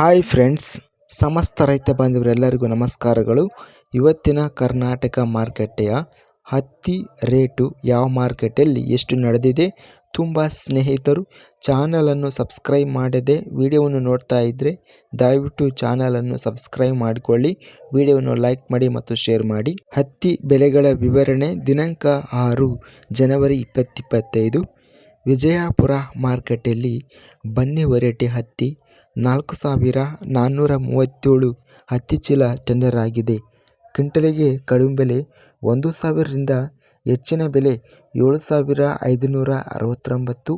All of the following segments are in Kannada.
ಹಾಯ್ ಫ್ರೆಂಡ್ಸ್ ಸಮಸ್ತ ರೈತ ಬಾಂಧವರೆಲ್ಲರಿಗೂ ನಮಸ್ಕಾರಗಳು. ಇವತ್ತಿನ ಕರ್ನಾಟಕ ಮಾರುಕಟ್ಟೆಯ ಹತ್ತಿ ರೇಟು ಯಾವ ಮಾರುಕಟ್ಟೆಯಲ್ಲಿ ಎಷ್ಟು ನಡೆದಿದೆ ತುಂಬ ಸ್ನೇಹಿತರು ಚಾನಲನ್ನು ಸಬ್ಸ್ಕ್ರೈಬ್ ಮಾಡದೆ ವಿಡಿಯೋವನ್ನು ನೋಡ್ತಾ ಇದ್ದರೆ ದಯವಿಟ್ಟು ಚಾನಲನ್ನು ಸಬ್ಸ್ಕ್ರೈಬ್ ಮಾಡಿಕೊಳ್ಳಿ, ವಿಡಿಯೋವನ್ನು ಲೈಕ್ ಮಾಡಿ ಮತ್ತು ಶೇರ್ ಮಾಡಿ. ಹತ್ತಿ ಬೆಲೆಗಳ ವಿವರಣೆ ದಿನಾಂಕ ಆರು ಜನವರಿ ಇಪ್ಪತ್ತಿಪ್ಪತ್ತೈದು ವಿಜಯಪುರ ಮಾರುಕಟ್ಟೆಯಲ್ಲಿ ಬನ್ನಿ ವೆರೈಟಿ ಹತ್ತಿ. ನಾಲ್ಕು ಸಾವಿರ ನಾನ್ನೂರ ಮೂವತ್ತೇಳು ಹತ್ತಿ ಚೀಲ ಟೆಂಡರ್ ಆಗಿದೆ ಕ್ವಿಂಟಲಿಗೆ ಕಡಿಮೆ ಬೆಲೆ ಒಂದು ಸಾವಿರದಿಂದ ಹೆಚ್ಚಿನ ಬೆಲೆ ಏಳು ಸಾವಿರ ಐದುನೂರ ಅರವತ್ತೊಂಬತ್ತು,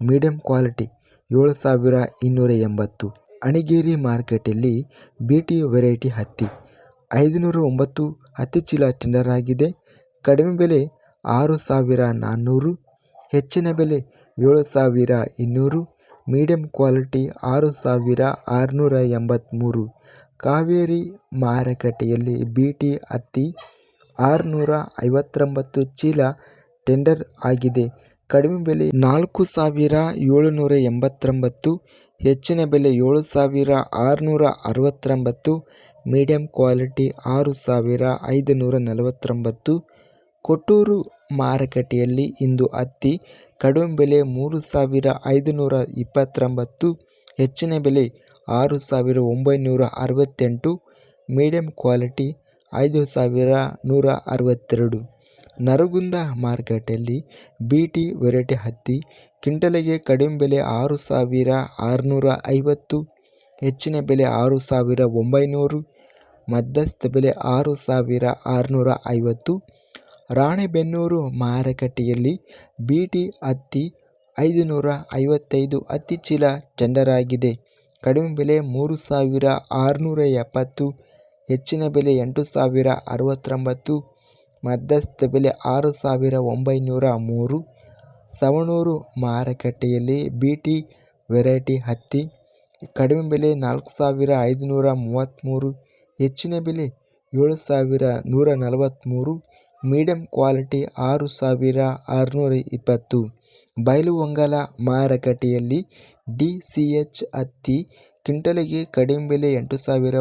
ಮೀಡಿಯಂ ಕ್ವಾಲಿಟಿ ಏಳು ಸಾವಿರ ಇನ್ನೂರ ಎಂಬತ್ತು. ಅಣಿಗೇರಿ ಮಾರ್ಕೆಟಲ್ಲಿ ಬಿ ಟಿ ವೆರೈಟಿ ಹತ್ತಿ ಐದುನೂರ ಒಂಬತ್ತು ಹತ್ತಿ ಚೀಲ ಟೆಂಡರ್ ಆಗಿದೆ ಕಡಿಮೆ ಬೆಲೆ ಆರು ಸಾವಿರ ನಾನ್ನೂರು, ಹೆಚ್ಚಿನ ಬೆಲೆ ಏಳು ಸಾವಿರ ಇನ್ನೂರು ಮೀಡಿಯಂ ಕ್ವಾಲಿಟಿ ಆರು ಸಾವಿರ ಆರುನೂರ ಎಂಬತ್ತ್ಮೂರು ಕಾವೇರಿ ಮಾರುಕಟ್ಟೆಯಲ್ಲಿ ಬಿ ಟಿ ಹತ್ತಿ ಆರುನೂರ ಐವತ್ತೊಂಬತ್ತು ಚೀಲ ಟೆಂಡರ್ ಆಗಿದೆ. ಕಡಿಮೆ ಬೆಲೆ ನಾಲ್ಕು ಸಾವಿರ ಏಳುನೂರ ಎಂಬತ್ತೊಂಬತ್ತು, ಹೆಚ್ಚಿನ ಬೆಲೆ ಏಳು ಸಾವಿರ ಆರುನೂರ ಅರವತ್ತೊಂಬತ್ತು, ಮೀಡಿಯಂ ಕ್ವಾಲಿಟಿ ಆರು ಸಾವಿರ ಐದುನೂರ ನಲವತ್ತೊಂಬತ್ತು ಕೊಟ್ಟೂರು ಮಾರುಕಟ್ಟೆಯಲ್ಲಿ ಇಂದು ಹತ್ತಿ ಕಡಿಮೆ ಬೆಲೆ ಮೂರು ಸಾವಿರ ಐದುನೂರ ಇಪ್ಪತ್ತೊಂಬತ್ತು, ಹೆಚ್ಚಿನ ಬೆಲೆ ಆರು ಸಾವಿರ ಒಂಬೈನೂರ ಅರವತ್ತೆಂಟು ಮೀಡಿಯಂ ಕ್ವಾಲಿಟಿ ಐದು ಸಾವಿರ ನೂರ ಅರವತ್ತೆರಡು. ನರಗುಂದ ಮಾರುಕಟ್ಟೆಯಲ್ಲಿ ಬಿ ಟಿ ವೆರೈಟಿ ಹತ್ತಿ ಕ್ವಿಂಟಲಿಗೆ ಕಡಿಮೆ ಬೆಲೆ ಆರು ಸಾವಿರ ಆರುನೂರ ಐವತ್ತು, ಹೆಚ್ಚಿನ ಬೆಲೆ ಆರು ಸಾವಿರ ಒಂಬೈನೂರು, ಮಧ್ಯಸ್ಥ ಬೆಲೆ ಆರು ಸಾವಿರ ಆರುನೂರ ಐವತ್ತು ರಾಣೆಬೆನ್ನೂರು ಮಾರುಕಟ್ಟೆಯಲ್ಲಿ ಬಿ ಟಿ ಹತ್ತಿ ಐದುನೂರ ಐವತ್ತೈದು ಹತ್ತಿ ಚೀಲ ಟೆಂಡರಾಗಿದೆ. ಕಡಿಮೆ ಬೆಲೆ ಮೂರು ಸಾವಿರ ಆರುನೂರ ಎಪ್ಪತ್ತು, ಹೆಚ್ಚಿನ ಬೆಲೆ ಎಂಟು ಸಾವಿರ ಅರವತ್ತೊಂಬತ್ತು, ಮಧ್ಯಸ್ಥ ಬೆಲೆ ಆರು ಸಾವಿರ ಒಂಬೈನೂರ ಮೂರು ಸವಣೂರು ಮಾರುಕಟ್ಟೆಯಲ್ಲಿ ಬಿ ಟಿ ವೆರೈಟಿ ಹತ್ತಿ ಕಡಿಮೆ ಬೆಲೆ ನಾಲ್ಕು ಸಾವಿರ ಐದುನೂರ ಮೂವತ್ತ್ಮೂರು, ಹೆಚ್ಚಿನ ಬೆಲೆ ಏಳು ಸಾವಿರ ನೂರ ನಲವತ್ತ್ಮೂರು ಮೀಡಿಯಂ ಕ್ವಾಲಿಟಿ ಆರು ಸಾವಿರ ಆರುನೂರ ಇಪ್ಪತ್ತು. ಬೈಲುಹೊಂಗಲ ಮಾರುಕಟ್ಟೆಯಲ್ಲಿ ಡಿ ಸಿ ಎಚ್ ಹತ್ತಿ ಕ್ವಿಂಟಲಿಗೆ ಕಡಿಮೆ ಬೆಲೆ ಎಂಟು ಸಾವಿರ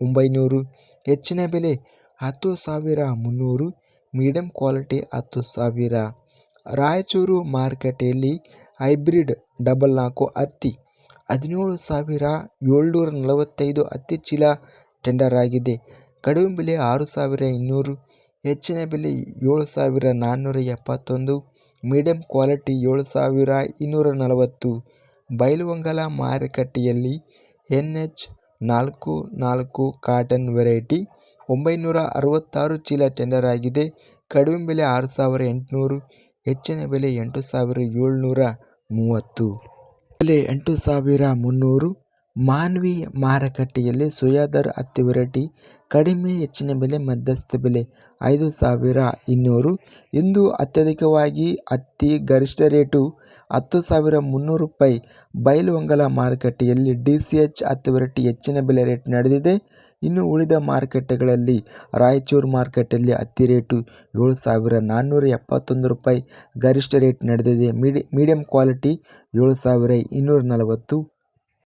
ಒಂಬೈನೂರು. ಹೆಚ್ಚಿನ ಬೆಲೆ ಹತ್ತು ಸಾವಿರ ಮುನ್ನೂರು. ಮೀಡಿಯಂ ಕ್ವಾಲಿಟಿ ಹತ್ತು ಸಾವಿರ. ರಾಯಚೂರು ಮಾರುಕಟ್ಟೆಯಲ್ಲಿ ಹೈಬ್ರಿಡ್ ಡಬಲ್ ನಾಲ್ಕು ಹತ್ತಿ ಹದಿನೇಳು ಸಾವಿರ ಏಳ್ನೂರ ನಲವತ್ತೈದು ಹತ್ತಿ ಚೀಲ ಟೆಂಡರ್ ಆಗಿದೆ. ಕಡಿಮೆ ಬೆಲೆ ಆರು ಸಾವಿರ ಇನ್ನೂರು. ಹೆಚ್ಚಿನ ಬೆಲೆ ಏಳು ಸಾವಿರ ನಾನ್ನೂರ ಎಪ್ಪತ್ತೊಂದು, ಮೀಡಿಯಂ ಕ್ವಾಲಿಟಿ ಏಳು ಸಾವಿರ ಇನ್ನೂರ ನಲವತ್ತು. ಬೈಲುಹೊಂಗಲ ಮಾರುಕಟ್ಟೆಯಲ್ಲಿ ಎನ್ ಎಚ್ ನಾಲ್ಕು ನಾಲ್ಕು ಕಾಟನ್ ವೆರೈಟಿ, ಒಂಬೈನೂರ ಅರವತ್ತಾರು ಚೀಲ ಟೆಂಡರ್ ಆಗಿದೆ. ಕಡಿಮೆ ಬೆಲೆ ಆರು ಸಾವಿರ ಎಂಟುನೂರು, ಹೆಚ್ಚಿನ ಬೆಲೆ ಎಂಟು ಸಾವಿರ ಏಳ್ನೂರ ಮೂವತ್ತು. ಬೆಲೆ ಎಂಟು ಸಾವಿರ ಮುನ್ನೂರು ಮಾನ್ವಿ ಮಾರುಕಟ್ಟೆಯಲ್ಲಿ ಸೋಯಾದರ್ ಹತ್ತಿ ವೆರೈಟಿ ಕಡಿಮೆ ಹೆಚ್ಚಿನ ಬೆಲೆ, ಮಧ್ಯಸ್ಥ ಬೆಲೆ ಐದು ಸಾವಿರ ಇನ್ನೂರು. ಇಂದು ಅತ್ಯಧಿಕವಾಗಿ ಹತ್ತಿ ಗರಿಷ್ಠ ರೇಟು ಹತ್ತು ಸಾವಿರ ಮುನ್ನೂರು ರೂಪಾಯಿ. ಬೈಲುಹೊಂಗಲ ಮಾರುಕಟ್ಟೆಯಲ್ಲಿ ಡಿ ಸಿ ಎಚ್ ಹತ್ತಿ ವೆರೈಟಿ ಹೆಚ್ಚಿನ ಬೆಲೆ ರೇಟ್ ನಡೆದಿದೆ. ಇನ್ನು ಉಳಿದ ಮಾರುಕಟ್ಟೆಗಳಲ್ಲಿ ರಾಯಚೂರು ಮಾರುಕಟ್ಟೆಯಲ್ಲಿ ಹತ್ತಿ ರೇಟು ಏಳು ಸಾವಿರ ನಾನ್ನೂರ ಎಪ್ಪತ್ತೊಂದು ರೂಪಾಯಿ. ಗರಿಷ್ಠ ರೇಟ್ ನಡೆದಿದೆ. ಮೀಡಿ, ಮೀಡಿಯಂ ಕ್ವಾಲಿಟಿ ಏಳು ಸಾವಿರ ಇನ್ನೂರ ನಲವತ್ತು.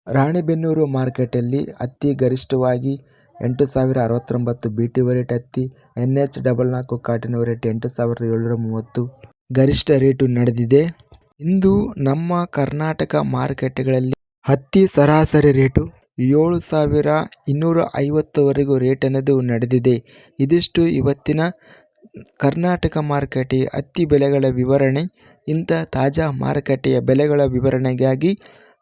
ರಾಣೆಬೆನ್ನೂರು ಮಾರ್ಕೆಟಲ್ಲಿ ಹತ್ತಿ ಗರಿಷ್ಠವಾಗಿ ಎಂಟು ಸಾವಿರ ಅರವತ್ತೊಂಬತ್ತು ಬಿ ಟಿ ರೇಟ್ ಹತ್ತಿ ಎನ್ ಎಚ್ ಡಬಲ್ ನಾಲ್ಕು ಕಾಟನ್ ವರೇಟ್ ಎಂಟು ಸಾವಿರದ ಏಳ್ನೂರ ಮೂವತ್ತು ಗರಿಷ್ಠ ರೇಟು ನಡೆದಿದೆ. ಇಂದು ನಮ್ಮ ಕರ್ನಾಟಕ ಮಾರುಕಟ್ಟೆಗಳಲ್ಲಿ ಹತ್ತಿ ಸರಾಸರಿ ರೇಟು ಏಳು ಸಾವಿರ ಇನ್ನೂರ ಐವತ್ತುವರೆಗೂ ರೇಟ್ ಅನ್ನೋದು ನಡೆದಿದೆ. ಇದಿಷ್ಟು ಇವತ್ತಿನ ಕರ್ನಾಟಕ ಮಾರುಕಟ್ಟೆ ಹತ್ತಿ ಬೆಲೆಗಳ ವಿವರಣೆ, ಇಂಥ ತಾಜಾ ಮಾರುಕಟ್ಟೆಯ ಬೆಲೆಗಳ ವಿವರಣೆಗಾಗಿ